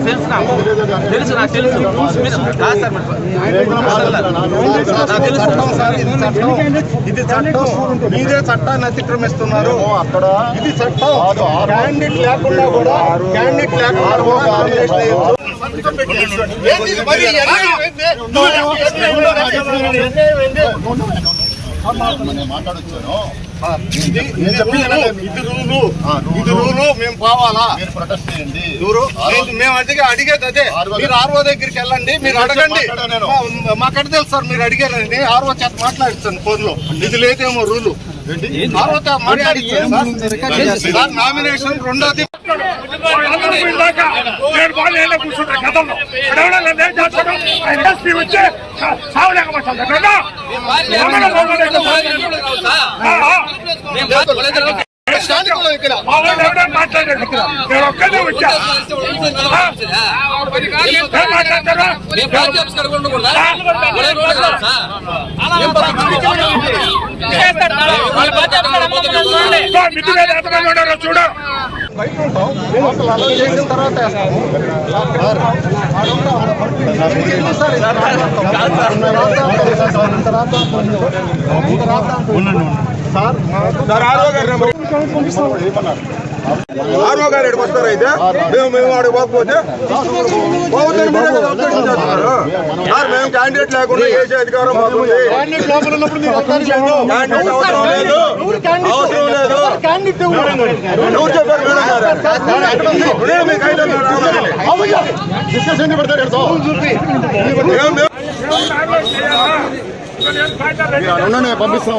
తెలుసు నాకు. తెలుసు ఇది చట్టం. ఇది చట్టం. మీరే చట్టాన్ని అతిక్రమిస్తున్నారు. అక్కడ ఇది చట్టం. క్యాండిడేట్ లేకుండా కూడా క్యాండిడేట్ లేకుండా కూడా నామినేషన్ వేయొచ్చు. మాట్లాడొచ్చాను ఇది రూలు, ఇది రూలు మేము పోవాలా మీరు ప్రొటెస్ట్ చేయండి మేము- అడిగే అడిగేది అదే మీరు ఆర్వో దగ్గరికి వెళ్ళండి మీరు అడగండి నేను. మాకడ తెలుసు సార్ మీరు అడిగారండి ఆర్వో చేత మాట్లాడిస్తాను ఫోన్లో ఇది లేదేమో రూలు నామినేషన్ రెండోది నేను వాళ్ళు ఏళ్ళ కూర్చుంటా గతంలో ఎవడో నేను చేస్తాను ఆయన ఎస్పీ వచ్చి సావలేకపోతాను కదా స్థానికులు ఇక్కడ. మా వాళ్ళు ఎవడో మాట్లాడారు ఇక్కడ. నేను ఒక్కనే వచ్చా చూడు బయట ఉంటాం లోపల అలో చేసిన తర్వాత వేస్తాము ఇది సార్ రాద్ధాంతం. రాద్ధాంతం. ఇంత ఆర్ఓ గారు ఇక్కడికి వస్తారు అయితే మేము మేము ఆడికి పోకపోతే పోవద్దని మీరే కదా ఉద్దేశం చేస్తున్నారు సార్ మేము క్యాండిడేట్ లేకుండా చేసే అధికారం మాకుంది క్యాండిడేట్ అవసరం లేదు. అవసరం లేదు. చెప్పారు? మేడం గారు. మీకు. డిస్కషన్ పెడతారు? మేము- మేము- ఉండండి పంపిస్తాం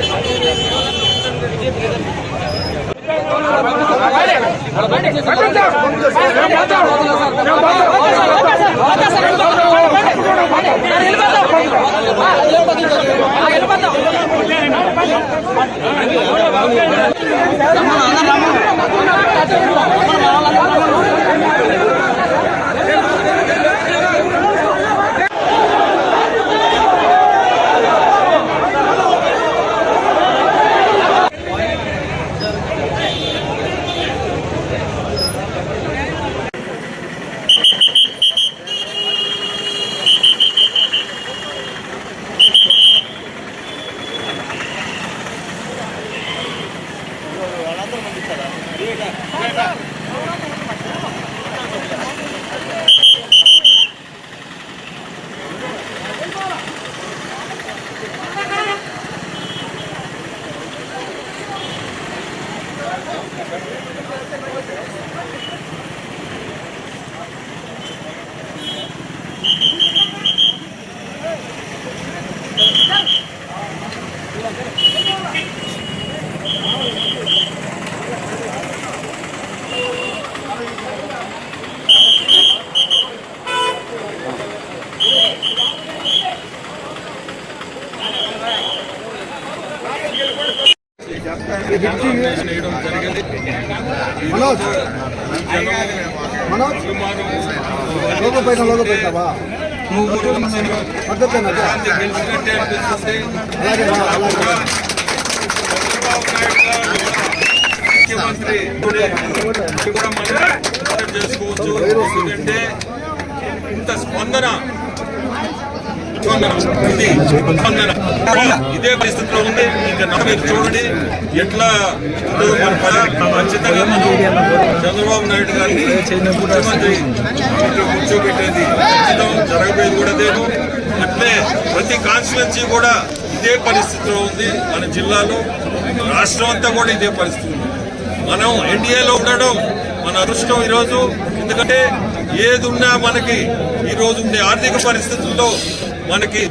అలా బయట Thank you. లోగో పెట్టావా అలాగే ముఖ్యమంత్రి కూడా మనం చేసుకోవచ్చు ఎందుకంటే ఇంత స్పందన ఇదే పరిస్థితిలో ఉంది. ఇంకా మీరు చూడండి ఎట్లా మన ఖచ్చితంగా చంద్రబాబు నాయుడు గారిని ముఖ్యమంత్రి కూర్చోబెట్టేది ఖచ్చితం జరగబోయేది కూడా లేదు అట్లే ప్రతి కాన్స్టిట్యున్సీ కూడా ఇదే పరిస్థితిలో ఉంది మన జిల్లాలో. రాష్ట్రం అంతా కూడా ఇదే పరిస్థితి ఉంది. మనం ఎన్డీఏలో ఉండడం మన అదృష్టం ఈరోజు. ఎందుకంటే ఏది ఉన్నా మనకి ఈరోజు ఉండే ఆర్థిక పరిస్థితుల్లో మనకి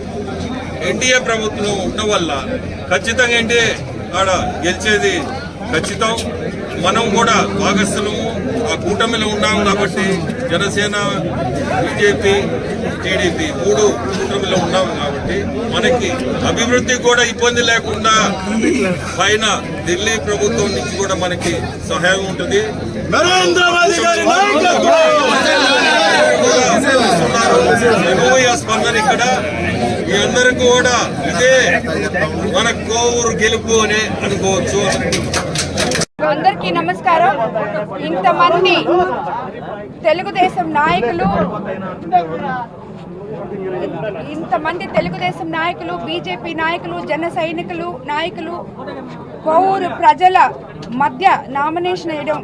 ఎన్డీఏ ప్రభుత్వం ఉండడం వల్ల ఖచ్చితంగా ఎన్డీఏ ఆడ గెలిచేది ఖచ్చితం. మనం కూడా భాగస్థులము ఆ కూటమిలో ఉన్నాం కాబట్టి జనసేన బీజేపీ టీడీపీ మూడు కూటమిలో ఉన్నాం కాబట్టి మనకి అభివృద్ధి కూడా ఇబ్బంది లేకుండా పైన ఢిల్లీ ప్రభుత్వం నుంచి కూడా మనకి సహాయం ఉంటుంది. నరేంద్ర మోదీ గారి స్పందన ఇక్కడ మీ అందరికీ కూడా ఇదే మన కోవూరు గెలుపు అని అనుకోవచ్చు అందరికీ నమస్కారం. ఇంతమంది తెలుగుదేశం నాయకులు ఇంతమంది తెలుగుదేశం నాయకులు బీజేపీ నాయకులు జన సైనికులు నాయకులు కోవూరు ప్రజల మధ్య నామినేషన్ వేయడం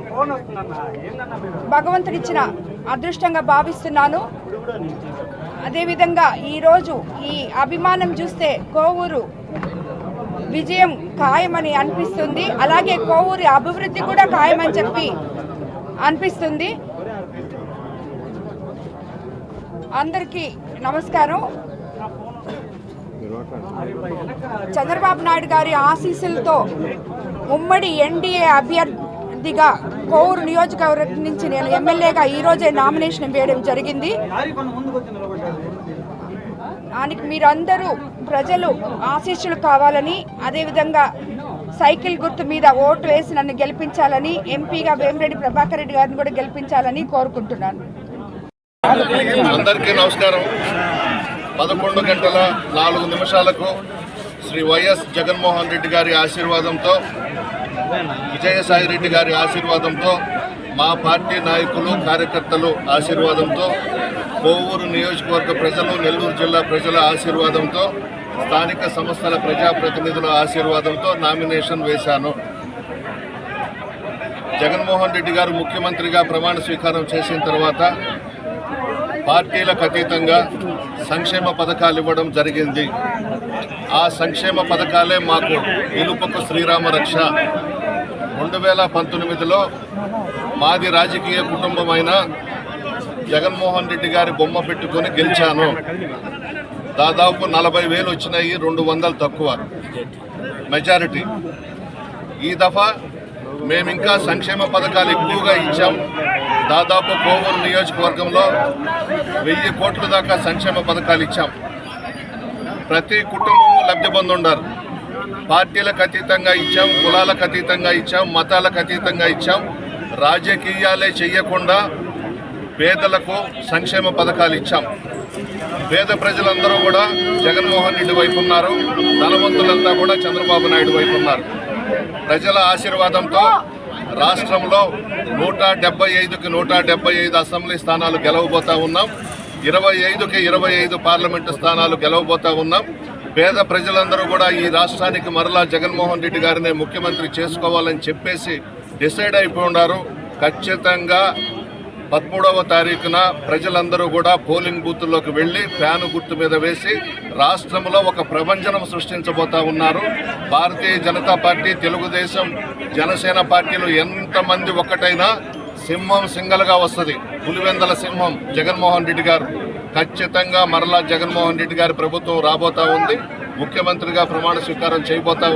భగవంతుడిచ్చిన అదృష్టంగా భావిస్తున్నాను. అదేవిధంగా ఈరోజు ఈ అభిమానం చూస్తే కోవూరు విజయం ఖాయమని అనిపిస్తుంది. అలాగే కోవూరి అభివృద్ధి కూడా ఖాయమని చెప్పి అనిపిస్తుంది. అందరికీ నమస్కారం. చంద్రబాబు నాయుడు గారి ఆశీస్సులతో ఉమ్మడి ఎన్డీఏ అభ్యర్థిగా కోవూరు నియోజకవర్గం నుంచి నేను ఎమ్మెల్యేగా ఈరోజే నామినేషన్ వేయడం జరిగింది. దానికి మీరందరూ ప్రజలు ఆశీస్సులు కావాలని అదేవిధంగా సైకిల్ గుర్తు మీద ఓటు వేసి నన్ను గెలిపించాలని ఎంపీగా వేమిరెడ్డి ప్రభాకర్ రెడ్డి గారిని కూడా గెలిపించాలని కోరుకుంటున్నాను. అందరికీ నమస్కారం. పదకొండు గంటల నాలుగు నిమిషాలకు శ్రీ వైఎస్ జగన్మోహన్ రెడ్డి గారి ఆశీర్వాదంతో విజయసాయి రెడ్డి గారి ఆశీర్వాదంతో మా పార్టీ నాయకులు కార్యకర్తలు ఆశీర్వాదంతో కోవూరు నియోజకవర్గ ప్రజలు నెల్లూరు జిల్లా ప్రజల ఆశీర్వాదంతో స్థానిక సంస్థల ప్రజాప్రతినిధుల ఆశీర్వాదంతో నామినేషన్ వేశాను. జగన్మోహన్ రెడ్డి గారు ముఖ్యమంత్రిగా ప్రమాణ స్వీకారం చేసిన తర్వాత పార్టీలకు అతీతంగా సంక్షేమ పథకాలు ఇవ్వడం జరిగింది. ఆ సంక్షేమ పథకాలే మాకు ఇనుపకు శ్రీరామ రక్ష. రెండు వేల పంతొమ్మిదిలో మాది రాజకీయ కుటుంబమైన జగన్మోహన్ రెడ్డి గారి బొమ్మ పెట్టుకొని గెలిచాను. దాదాపు నలభై వేలు వచ్చినాయి రెండు వందలు తక్కువ. మెజారిటీ. ఈ దఫా మేము ఇంకా సంక్షేమ పథకాలు ఎక్కువగా ఇచ్చాం. దాదాపు కోవూరు నియోజకవర్గంలో వెయ్యి కోట్ల దాకా సంక్షేమ పథకాలు ఇచ్చాం. ప్రతి కుటుంబము లబ్ధి పొందుండారు పార్టీలకు అతీతంగా ఇచ్చాం కులాలకు అతీతంగా ఇచ్చాం మతాలకు అతీతంగా ఇచ్చాం. రాజకీయాలే చెయ్యకుండా పేదలకు సంక్షేమ పథకాలు ఇచ్చాం. పేద ప్రజలందరూ కూడా జగన్మోహన్ రెడ్డి వైపు ఉన్నారు. ధనవంతులంతా కూడా చంద్రబాబు నాయుడు వైపు ఉన్నారు. ప్రజల ఆశీర్వాదంతో రాష్ట్రంలో నూట డెబ్బై ఐదుకి నూట డెబ్బై ఐదు అసెంబ్లీ స్థానాలు గెలవబోతా ఉన్నాం. ఇరవై ఐదుకి ఇరవై ఐదు పార్లమెంటు స్థానాలు గెలవబోతా ఉన్నాం. పేద ప్రజలందరూ కూడా ఈ రాష్ట్రానికి మరలా జగన్మోహన్ రెడ్డి గారినే ముఖ్యమంత్రి చేసుకోవాలని చెప్పేసి డిసైడ్ అయిపోయి ఉన్నారు. ఖచ్చితంగా పదమూడవ తారీఖున ప్రజలందరూ కూడా పోలింగ్ బూత్లోకి వెళ్ళి ఫ్యాను గుర్తు మీద వేసి రాష్ట్రంలో ఒక ప్రభంజనం సృష్టించబోతా ఉన్నారు. భారతీయ జనతా పార్టీ తెలుగుదేశం జనసేన పార్టీలు ఎంతమంది ఒక్కటైనా సింహం సింగల్గా వస్తుంది. పులివెందల సింహం జగన్మోహన్ రెడ్డి గారు. ఖచ్చితంగా మరలా జగన్మోహన్ రెడ్డి గారి ప్రభుత్వం రాబోతా ఉంది. ముఖ్యమంత్రిగా ప్రమాణ స్వీకారం చేయబోతా